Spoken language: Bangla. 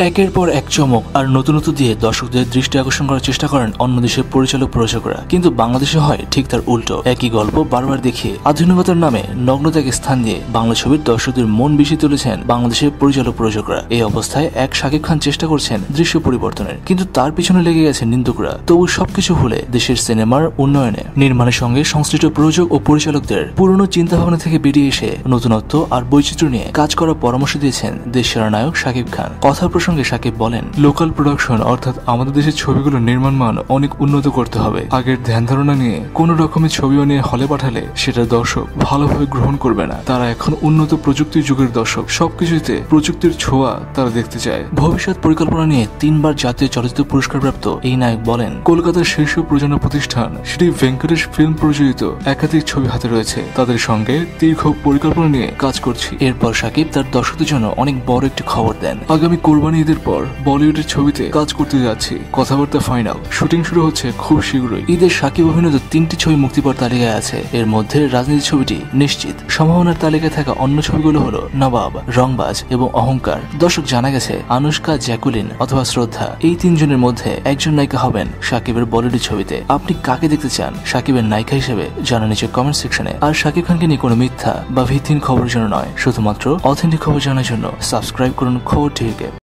একের পর এক চমক আর নতুনত্ব দিয়ে দর্শকদের দৃষ্টি আকর্ষণ করার চেষ্টা করেন অন্য দেশের পরিচালক প্রযোজকরা। কিন্তু বাংলাদেশে হয় ঠিক তার উল্টো। একই গল্প বারবার দেখিয়ে আধুনিকতার নামে নগ্নতাকে স্থান দিয়ে বাংলা ছবির দর্শকদের মন বেশি তুলেছেন বাংলাদেশের পরিচালক প্রযোজকরা। এই অবস্থায় এক শাকিব খান চেষ্টা করছেন দৃশ্য পরিবর্তনের। কিন্তু তার পিছনে লেগে গেছে নিন্দুকরা। তবু সবকিছু হলে দেশের সিনেমার উন্নয়নে, নির্মাণের সঙ্গে সংশ্লিষ্ট প্রযোজক ও পরিচালকদের পুরনো চিন্তাভাবনা থেকে বেরিয়ে এসে নতুনত্ব আর বৈচিত্র্য নিয়ে কাজ করার পরামর্শ দিয়েছেন দেশের নায়ক শাকিব খান। কথা প্রসঙ্গে শাকিব বলেন লোকাল প্রোডাকশন অর্থাৎ আমাদের দেশের ছবিগুলোর নির্মাণ মান অনেক উন্নত করতে হবে। আগের ধ্যান ধারণা নিয়ে কোনো রকমের ছবি বানিয়ে হলে পাঠালে সেটা দর্শক ভালোভাবে গ্রহণ করবে না। তারা এখন উন্নত প্রযুক্তির যুগের দর্শক। সবকিছুতে প্রযুক্তির ছোঁয়া তারা দেখতে চায়। ভবিষ্যৎ পরিকল্পনা নিয়ে তিনবার জাতীয় চলচ্চিত্র পুরস্কারপ্রাপ্ত এই নায়ক বলেন, কলকাতার শীর্ষ প্রযোজনা প্রতিষ্ঠান শ্রী ভেঙ্কটেশ ফিল্ম প্রযোজিত একাধিক ছবি হাতে রয়েছে। তাদের সঙ্গে দীর্ঘ পরিকল্পনা নিয়ে কাজ করছি। এরপর সাকিব তার দর্শকদের জন্য অনেক বড় একটি খবর দেন। আগামী কোরবানি ঈদের পর বলিউডের ছবিতে কাজ করতে যাচ্ছি। কথাবার্তা ফাইনাল শুটিং শুরু হচ্ছে খুব শীঘ্রই। ঈদের শাকিব অভিনীত তিনটি ছবি মুক্তি পাওয়ার তালিকায় আছে। এর মধ্যে রাজনীতি ছবিটি নিশ্চিত। সম্ভাবনার তালিকায় থাকা অন্য ছবিগুলো হলো নবাব, রংবাজ এবং অহংকার। দর্শক জানা গেছে, আনুষ্কা, জ্যাকুলিন অথবা শ্রদ্ধা, এই তিনজনের মধ্যে একজন নায়িকা হবেন সাকিবের বলিউড ছবিতে। আপনি কাকে দেখতে চান? সাকিবের নায়িকা হিসেবে জানা নিচে কমেন্ট সেকশনে আর শাকিব খানকে নিয়ে কোনো মিথ্যা বা ভিত্তিহীন খবরের জন্য নয়। শুধুমাত্র অথেন্টিক খবর জানার জন্য সাবস্ক্রাইব করুন খবর টিভিকে